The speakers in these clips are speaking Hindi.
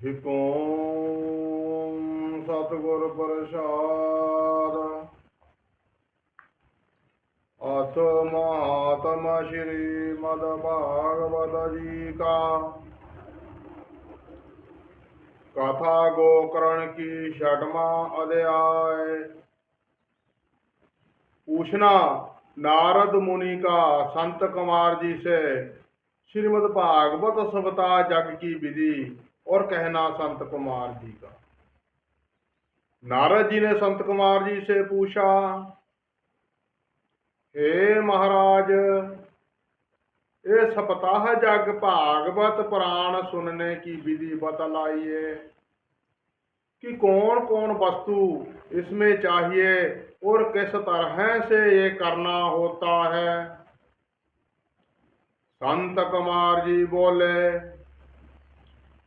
हिकोम सतगुर प्रसाद अथ महात्मा श्री मद भागवत जी का कथा गोकरण की षटमा अध्याय पूछना नारद मुनि का संत कुमार जी से श्रीमद भागवत सभता जग की विधि और कहना संत कुमार जी का। नारद जी ने संत कुमार जी से पूछा, हे महाराज ये सप्ताह जग भागवत पुराण सुनने की विधि बतलाइए कि कौन कौन वस्तु इसमें चाहिए और किस तरह से ये करना होता है? संत कुमार जी बोले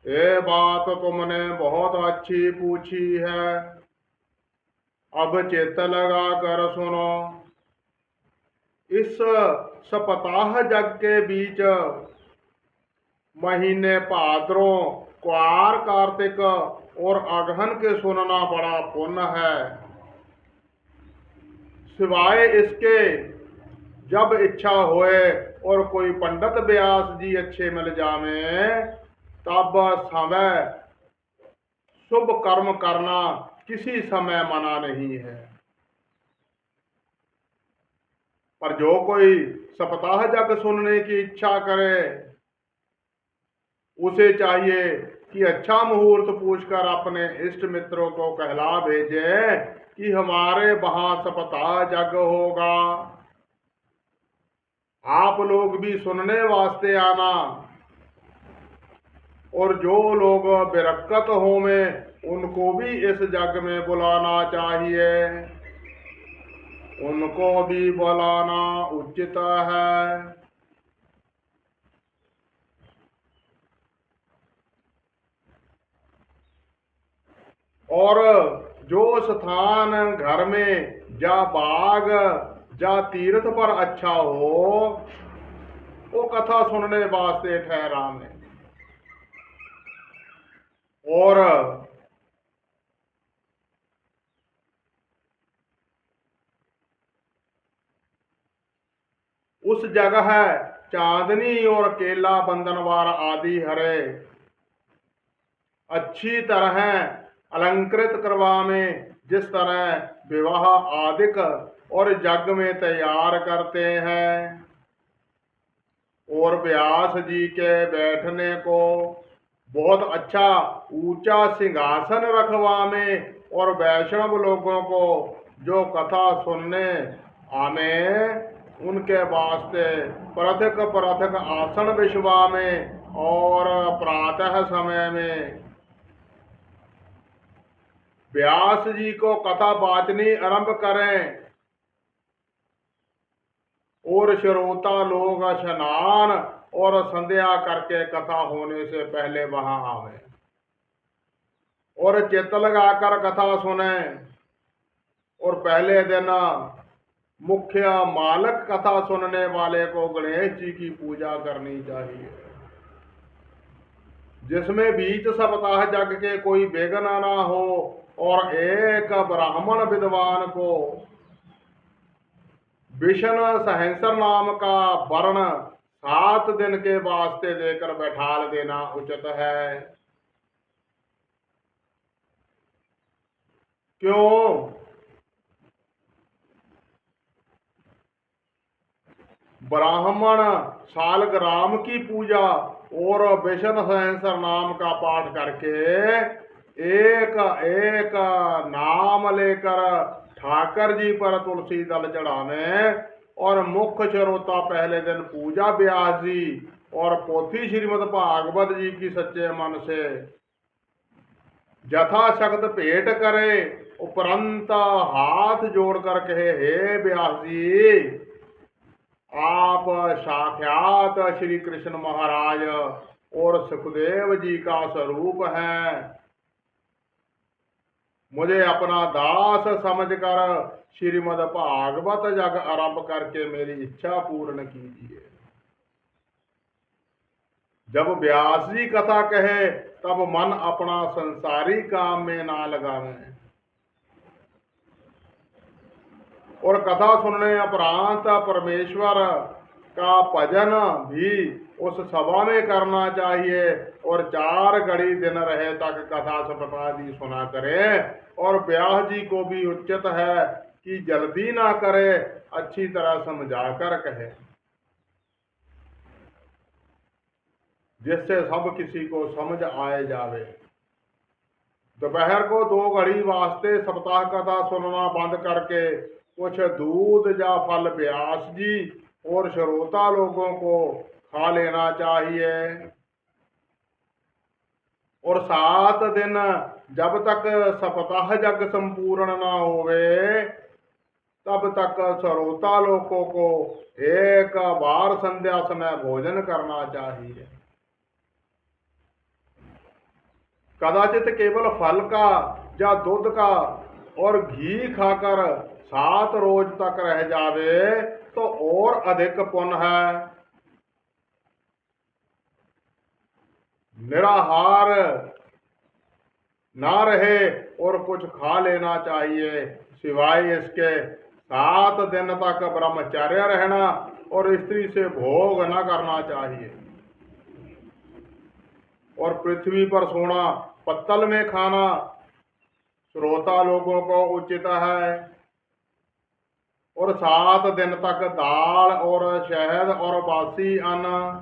ये बात तुमने बहुत अच्छी पूछी है। अब चित्त लगा कर सुनो। इस सप्ताह जग के बीच महीने पादरों क्वार, कार्तिक और अगहन के सुनना बड़ा पुण्य है। सिवाय इसके, जब इच्छा होए और कोई पंडित व्यास जी अच्छे मिल जावे तब समय। शुभ कर्म करना किसी समय मना नहीं है। पर जो कोई सप्ताह जग सुनने की इच्छा करे, उसे चाहिए कि अच्छा मुहूर्त पूछकर अपने इष्ट मित्रों को कहला भेजे कि हमारे वहाँ सप्ताह जग होगा। आप लोग भी सुनने वास्ते आना। और जो लोग बेरकत हो में उनको भी इस जग में बुलाना चाहिए। उनको भी बुलाना उचित है। और जो स्थान घर में, या बाग, या तीर्थ पर अच्छा हो, वो कथा सुनने वास्ते ठहरा में और उस जगह चांदनी और केला, बंधनवार आदि हरे। अच्छी तरह अलंकृत करवा में जिस तरह विवाह आदिक और जग में तैयार करते हैं। और व्यास जी के बैठने को बहुत अच्छा ऊँचा सिंहासन रखवा में और वैष्णव लोगों को जो कथा सुनने आने उनके वास्ते पृथक पृथक आसन विश्वा में और प्रातः समय में। व्यास जी को कथा बाचनी आरंभ करें। और श्रोता लोग स्नान और संध्या करके कथा होने से पहले वहाँ आवे। और चित्त लगाकर कथा सुने। और पहले दिन मुख्य मालक कथा सुनने वाले को गणेश जी की पूजा करनी चाहिए। जिसमें बीच सप्ताह जग के कोई बेगना ना हो और एक ब्राह्मण विद्वान को विष्णु सहस्र नाम का वर्ण सात दिन के वास्ते देकर बैठाल देना उचित है क्यों ब्राह्मण सालग्राम की पूजा और विष्णु सहस्र नाम का पाठ करके एक एक नाम लेकर ठाकर जी पर तुलसी दल चढ़ावे और मुख्य श्रोता पहले दिन पूजा व्यास जी और पोथी श्रीमद् भागवत जी की सच्चे मन से यथाशक्त भेंट करे उपरंत हाथ जोड़कर कहे हे व्यास जी आप साक्षात श्री कृष्ण महाराज और सुखदेव जी का स्वरूप है मुझे अपना दास समझकर श्रीमद भागवत जग आरंभ करके मेरी इच्छा पूर्ण कीजिए। जब व्यास जी कथा कहे, तब मन अपना संसारी काम में ना लगावे। और कथा सुनने उपरांत परमेश्वर का भजन भी उस सभा में करना चाहिए और चार घड़ी दिन रहे तक कथा सपना जी सुना करे। और ब्याह जी को भी उचित है कि जल्दी ना करे, अच्छी तरह समझा कर कहे। जिससे सब किसी को समझ आए जावे। दोपहर को दो घड़ी वास्ते सप्ताह कथा सुनना बंद करके कुछ दूध या फल व्यास जी और श्रोता लोगों को खा लेना चाहिए और सात दिन जब तक सप्ताह जग संपूर्ण ना होवे तब तक श्रोता लोगों को एक बार संध्या समय भोजन करना चाहिए कदाचित केवल फल का या दूध का और घी खाकर सात रोज तक रह जावे तो और अधिक पुण्य है निराहार। ना रहे और कुछ खा लेना चाहिए, सिवाय इसके सात दिन तक ब्रह्मचर्य रहना और स्त्री से भोग न करना चाहिए। और पृथ्वी पर सोना, पत्तल में खाना, श्रोता लोगों को उचित है। और सात दिन तक दाल और शहद और बासी अन्न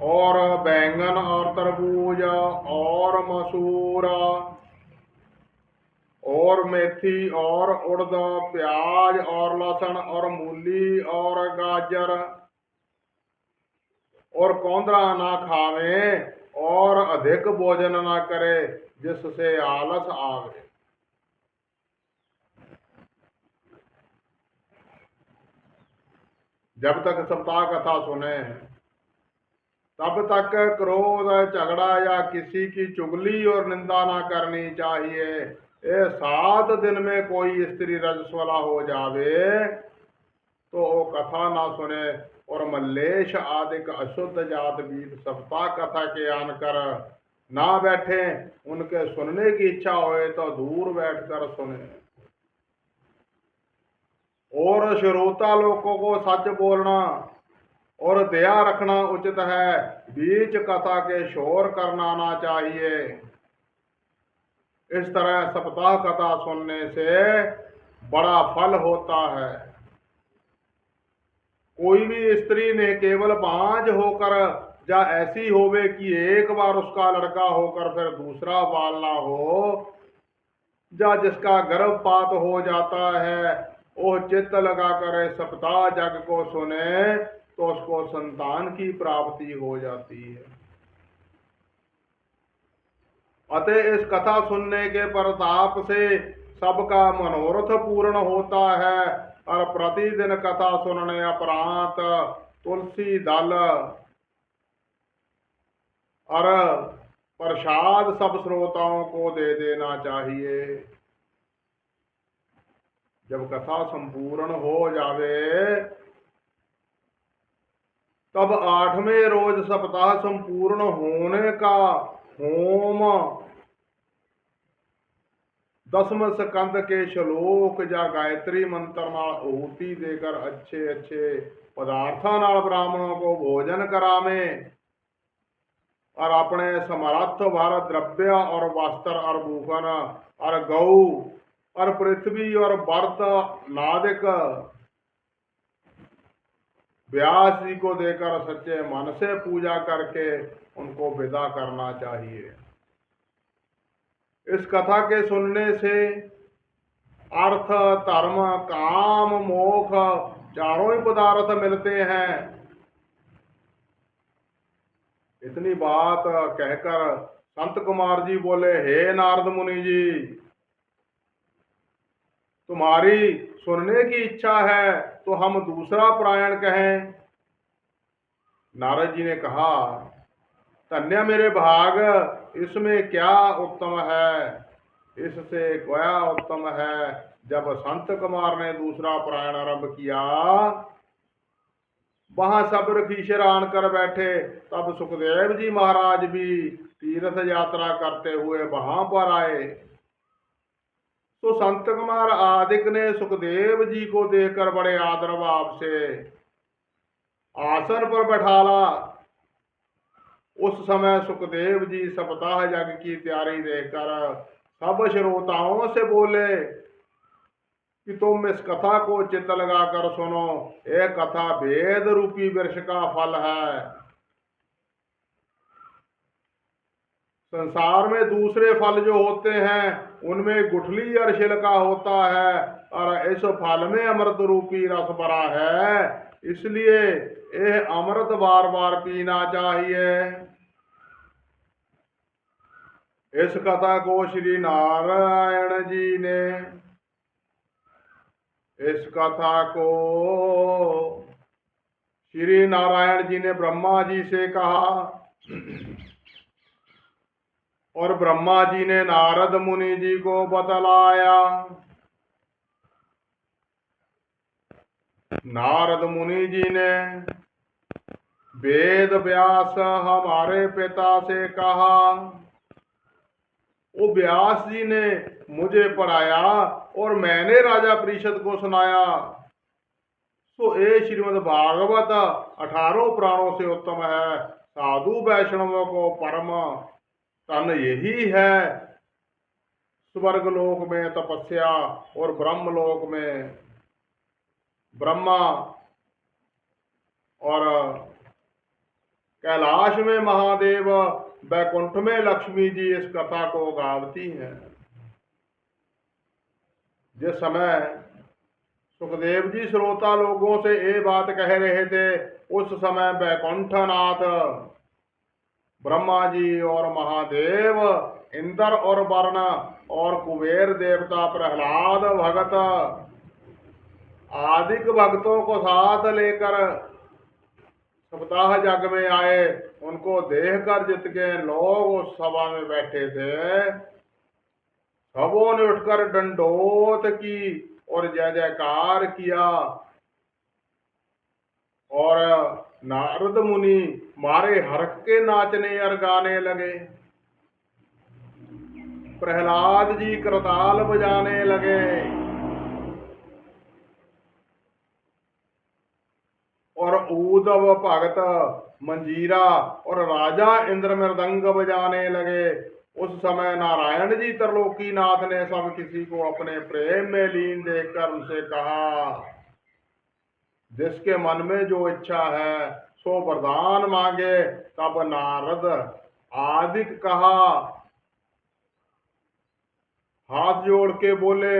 और बैंगन और तरबूज और मसूर और मेथी और उड़द, प्याज और लहसुन और मूली और गाजर। और कौंदरा ना खावे और अधिक भोजन ना करे, जिससे आलस आवे। जब तक सप्ताह कथा सुने तब तक क्रोध झगड़ा या किसी की चुगली और निंदा ना करनी चाहिए ये सात दिन में कोई स्त्री रजस्वला हो जावे तो वो कथा ना सुने और मल्लेश आदि अशुद्ध जात बीत सप्ताह कथा के आन कर ना बैठे उनके सुनने की इच्छा होए तो दूर बैठकर सुने और श्रोता लोगों को सच बोलना और दया रखना उचित है। बीच कथा के शोर करना ना चाहिए। इस तरह सप्ताह कथा सुनने से बड़ा फल होता है। कोई भी स्त्री ने केवल पाँच होकर या ऐसी होवे कि एक बार उसका लड़का होकर फिर दूसरा बाल ना हो, या जिसका गर्भपात हो जाता है वो चित्त लगाकर सप्ताह जग को सुने। तो उसको संतान की प्राप्ति हो जाती है। अतः इस कथा सुनने के प्रताप से सबका मनोरथ पूर्ण होता है और प्रतिदिन कथा सुनने अपरांत तुलसी दल और प्रसाद सब श्रोताओं को दे देना चाहिए। जब कथा संपूर्ण हो जावे तब आठवें रोज सप्ताह संपूर्ण होने का होम। दसम स्कंद के श्लोक या गायत्री मंत्र आहुति देकर अच्छे अच्छे पदार्थों ब्राह्मणों को भोजन करावे। और अपने समर्थ भारत द्रव्य और वस्त्र और भूखन और गऊ और पृथ्वी और वर्त नादिक व्यास जी को देकर सच्चे मन से पूजा करके उनको विदा करना चाहिए। इस कथा के सुनने से अर्थ, धर्म, काम मोख चारों ही पदार्थ मिलते हैं। इतनी बात कहकर संत कुमार जी बोले, हे नारद मुनि जी, तुम्हारी सुनने की इच्छा है। तो हम दूसरा प्रायण कहें। नारद जी ने कहा, धन्य मेरे भाग, इसमें क्या उत्तम है? इससे क्या उत्तम है? जब संत कुमार ने दूसरा प्रायण आरंभ किया, वहाँ सब ऋषि शरान कर बैठे। तब सुखदेव जी महाराज भी तीर्थ यात्रा करते हुए वहाँ पर आए। तो संत कुमार आदिक ने सुखदेव जी को देखकर बड़े आदर भाव से आसन पर बैठाला उस समय सुखदेव जी सप्ताह यज्ञ की तैयारी देखकर सब श्रोताओं से बोले कि तुम इस कथा को चित्त लगाकर सुनो यह कथा वेद रूपी वृक्ष का फल है संसार में दूसरे फल जो होते हैं, उनमें गुठली और छिलका होता है, और इस फल में अमृत रूपी रस भरा है। इसलिए यह अमृत बार बार पीना चाहिए। इस कथा को श्री नारायण जी ने इस कथा को श्री नारायण जी ने ब्रह्मा जी से कहा। और ब्रह्मा जी ने नारद मुनि जी को बतलाया। नारद मुनि जी ने वेद व्यास हमारे पिता से कहा वो व्यास जी ने मुझे पढ़ाया और मैंने राजा परिषद को सुनाया। तो ये श्रीमद भागवत अठारह प्राणों से उत्तम है। साधु वैष्णवों को परम तन यही है। स्वर्ग लोक में तपस्या और ब्रह्म लोक में ब्रह्मा और कैलाश में महादेव बैकुंठ में लक्ष्मी जी इस कथा को गावती हैं। जिस समय सुखदेव जी श्रोता लोगों से ये बात कह रहे थे, उस समय बैकुंठनाथ ब्रह्मा जी और महादेव, इंद्र और वर्ण और कुबेर देवता प्रहलाद भगत आदिक भक्तों को साथ लेकर सप्ताह जग में आए। उनको देखकर जितके लोग उस सभा में बैठे थे। सबों ने उठकर डंडोत की और जय जयकार किया। और नारद मुनि मारे हरक के नाचने और गाने लगे। प्रहलाद जी करताल बजाने लगे। और ऊदव भगत, मंजीरा और राजा इंद्र मृदंग बजाने लगे। उस समय नारायण जी त्रिलोकी नाथ ने सब किसी को अपने प्रेम में लीन देखकर उनसे कहा जिसके मन में जो इच्छा है, सो वरदान मांगे, तब नारद आदिक कहा, हाथ जोड़ के बोले,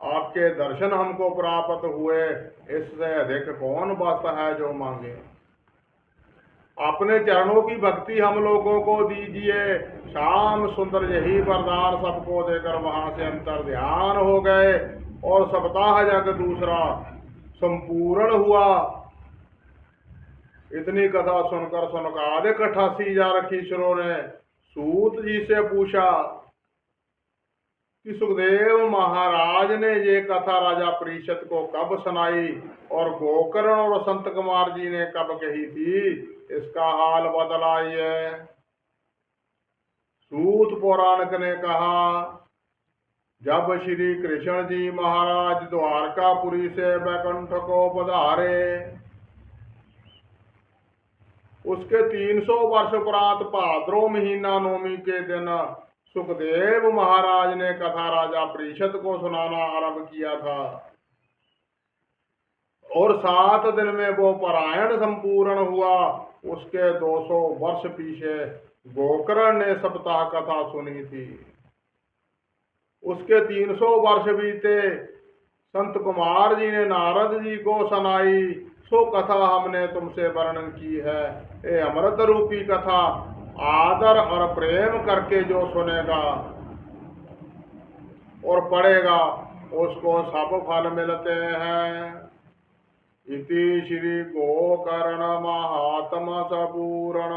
आपके दर्शन हमको प्राप्त हुए, इससे अधिक कौन बात है जो मांगे? अपने चरणों की भक्ति हम लोगों को दीजिए शाम सुंदर यही वरदान सबको देकर वहाँ से अंतर ध्यान हो गए, और सप्ताह जग दूसरा संपूर्ण हुआ। इतनी कथा सुनकर सुनकर अठासी जा रखी ने। सूत जी से पूछा, कि सुखदेव महाराज ने ये कथा राजा परिषद को कब सुनाई और गोकर्ण और संत कुमार जी ने कब कही थी? इसका हाल बदलाइए सूत पौराणिक ने कहा जब श्री कृष्ण जी महाराज द्वारकापुरी से बैकुंठ को पधारे, उसके 300 वर्ष प्रांत भाद्रो महीना नौमी के दिन सुखदेव महाराज ने कथा राजा परिषद को सुनाना आरंभ किया था। और सात दिन में वो परायण संपूर्ण हुआ। उसके 200 वर्ष पीछे गोकर्ण ने सप्ताह कथा सुनी थी। उसके 300 वर्ष बीते। संत कुमार जी ने नारद जी को सुनाई, सो कथा हमने तुमसे वर्णन की है। ये अमृत रूपी कथा, आदर और प्रेम करके जो सुनेगा और पढ़ेगा, उसको सब फल मिलते हैं। इति श्री गोकर्ण महात्मा सपूर्ण